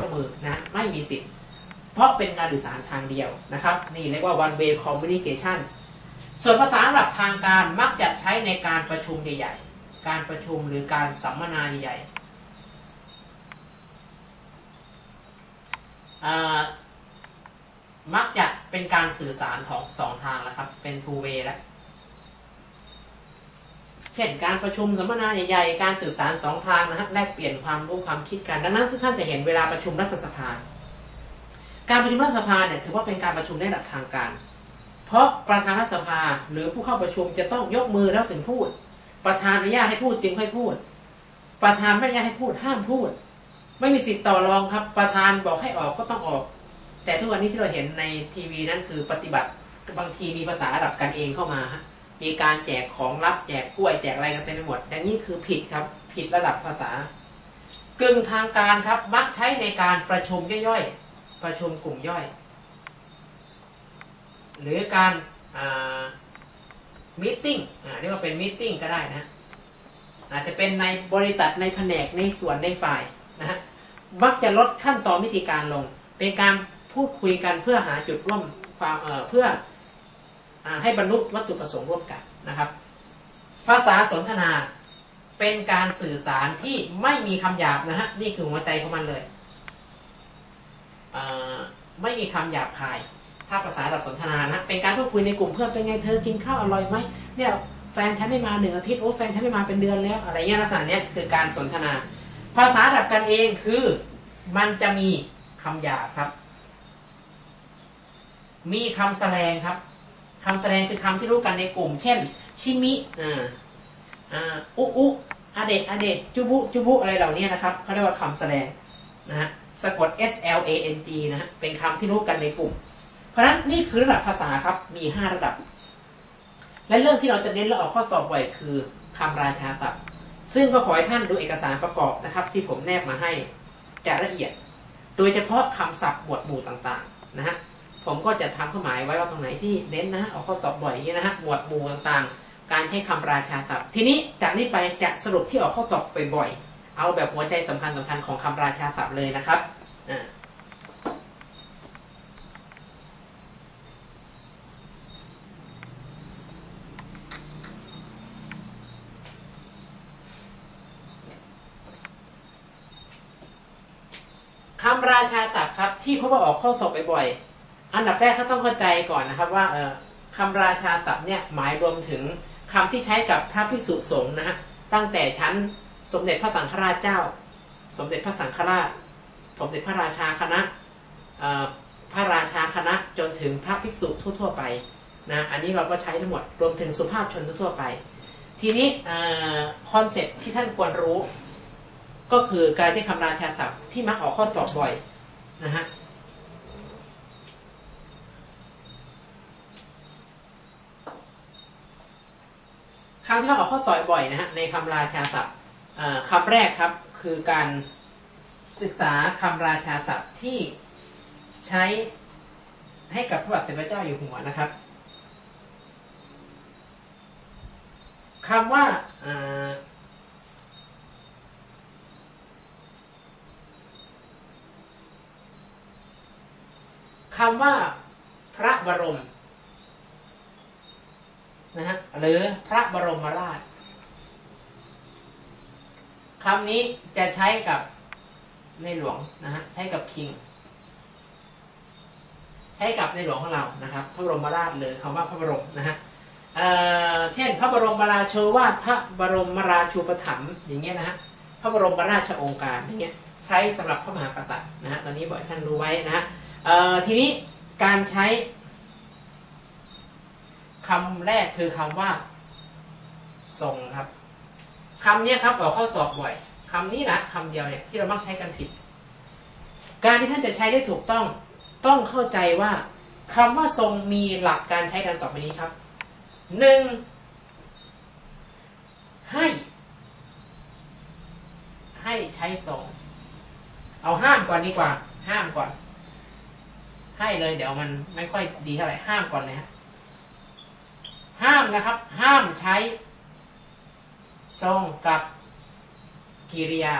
กมือนะไม่มีสิทธิ์ เพราะเป็นการสื่อสารทางเดียวนะครับ นี่เรียกว่า one way communication ส่วนภาษาระดับทางการมักจะใช้ในการประชุมใหญ่ๆ การประชุมหรือการสัมมนาใหญ่ๆมักจะเป็นการสื่อสารของสองทางแล้วครับ เป็น two way แล้ว เช่นการประชุมสัมมนาใหญ่ๆ การสื่อสารสองทางนะฮะแลกเปลี่ยนความรู้ความคิดกัน ดังนั้นทุกท่านจะเห็นเวลาประชุมรัฐสภา การประชุมรัฐสภาเนี่ยถือว่าเป็นการประชุมในระดับทางการ เพราะประธานรัฐสภาหรือผู้เข้าประชุมจะต้องยกมือแล้วถึงพูด ประธานอนุญาตให้พูดจึงค่อยพูด ประธานไม่อนุญาตให้พูดห้ามพูด ไม่มีสิทธิ์ต่อรองครับ ประธานบอกให้ออกก็ต้องออก แต่ทุกวันนี้ที่เราเห็นในทีวีนั่นคือปฏิบัติบางทีมีภาษาระดับกันเองเข้ามาฮะ มีการแจกของรับแจกกล้วยแจกอะไรกันเต็มไปหมดอย่างนี้คือผิดครับ ผิดระดับภาษากึ่งทางการครับ มักใช้ในการประชุมย่อยๆประชุมกลุ่มย่อย หรือการมิ팅เรียกว่าเป็นมิ팅ก็ได้นะอาจจะเป็นในบริษัทในแผนกในส่วนในฝ่ายนะฮะมักจะลดขั้นตอนวิธีการลง เป็นการพูดคุยกันเพื่อหาจุดร่วมความเพื่อ ให้บรรลุวัตถุประสงค์ร่วมกันนะครับ ภาษาสนทนาเป็นการสื่อสารที่ไม่มีคำหยาบนะฮะนี่คือหัวใจของมันเลยไม่มีคำหยาบคาย ถ้าภาษาระดับสนทนานะเป็นการพูดคุยในกลุ่มเพื่อนเป็นไงเธอกินข้าวอร่อยไหมเนี่ยแฟนฉันไม่มาหนึ่งอาทิตย์โอ้แฟนฉันไม่มาเป็นเดือนแล้วอะไรเงี้ยลักษณะนี้คือการสนทนา ภาษาระดับกันเองคือมันจะมีคำหยาบครับ มีคำแสดงครับ คำแสดงคือคำที่รู้กันในกลุ่ม เช่น ชิมิอ่าอ่าอุอุอเดะอเดจุบุจุบุอะไรเหล่านี้นะครับเขาเรียกว่าคำแสดงนะฮะสะกด S L A N G นะฮะเป็นคำที่รู้กันในกลุ่ม เพราะฉะนั้นนี่คือระดับภาษาครับมี5ระดับ และเรื่องที่เราจะเน้นและออกข้อสอบบ่อยคือคำราชาศัพท์ ซึ่งก็ขอให้ท่านดูเอกสารประกอบนะครับ ที่ผมแนบมาให้จะละเอียด โดยเฉพาะคำศัพท์หมวดหมู่ต่างๆนะฮะ ผมก็จะทำเครื่อหมายไว้ว่าตรงไหนที่เน้นนะฮะเอาข้อสอบบ่อยอย่างนี้นะฮะหมวดหมู่ต่างๆ การใช้คำราชาศัพท์ ทีนี้จากนี้ไปจะสรุปที่ออกข้อสอบบ่อยๆเอาแบบหัวใจสำคัญสำคัญของคำราชาศัพท์เลยนะครับคำราชาศัพท์ครับที่เขาบอกออกข้อสอบบ่อยๆ อันดับแรกเขาต้องเข้าใจก่อนนะครับ ว่าคำราชาศัพท์เนี่ยหมายรวมถึงคำที่ใช้กับพระภิกษุสงฆ์นะฮะตั้งแต่ชั้นสมเด็จพระสังฆราชเจ้า สมเด็จพระสังฆราช สมเด็จพระราชาคณะพระราชาคณะจนถึงพระภิกษุทั่วๆไปนะอันนี้เราก็ใช้ทั้งหมดรวมถึงสุภาพชนทั่วไป ทีนี้คอนเซ็ปที่ท่านควรรู้ ก็คือการใช้คำราชาศัพท์ที่มักออกข้อสอบบ่อยนะฮะ คำที่เราออข้อสอยบ่อยนะฮะในคำราชาศัพท์คำแรกครับคือการศึกษาคำราชาศัพท์ที่ใช้ให้กับพระบาทสมเด็จพระเจ้าอยู่หัวนะครับคำว่าคำว่าพระบรม นะฮะหรือพระบรมราชคำนี้จะใช้กับในหลวงนะฮะใช้กับคิง ใช้กับในหลวงของเรานะครับ พระบรมราชเลยคำว่าพระบรมนะฮะเช่น พระบรมราโชวาทพระบรมราชูปถัมภ์อย่างเงี้ยนะฮะพระบรมราชองค์การอย่างเงี้ยใช้สำหรับพระมหากษัตริย์นะฮะตอนนี้บอกท่านรู้ไว้นะฮะทีนี้การใช้ คำแรกคือคำว่า ทรงครับคำนี้ครับออกข้อสอบบ่อยคำนี้นะคำเดียวเนี่ยที่เรามักใช้กันผิด การที่ท่านจะใช้ได้ถูกต้องต้องเข้าใจว่าคำว่าทรงมีหลักการใช้ดังต่อไปนี้ครับหนึ่งให้ ให้ใช้ทรง เอาห้ามก่อนดีกว่า ห้ามก่อน ให้เลยเดี๋ยวมันไม่ค่อยดีเท่าไหร่ห้ามก่อนเลยฮะ ห้ามนะครับ ห้ามใช้ทรงกับกิริยา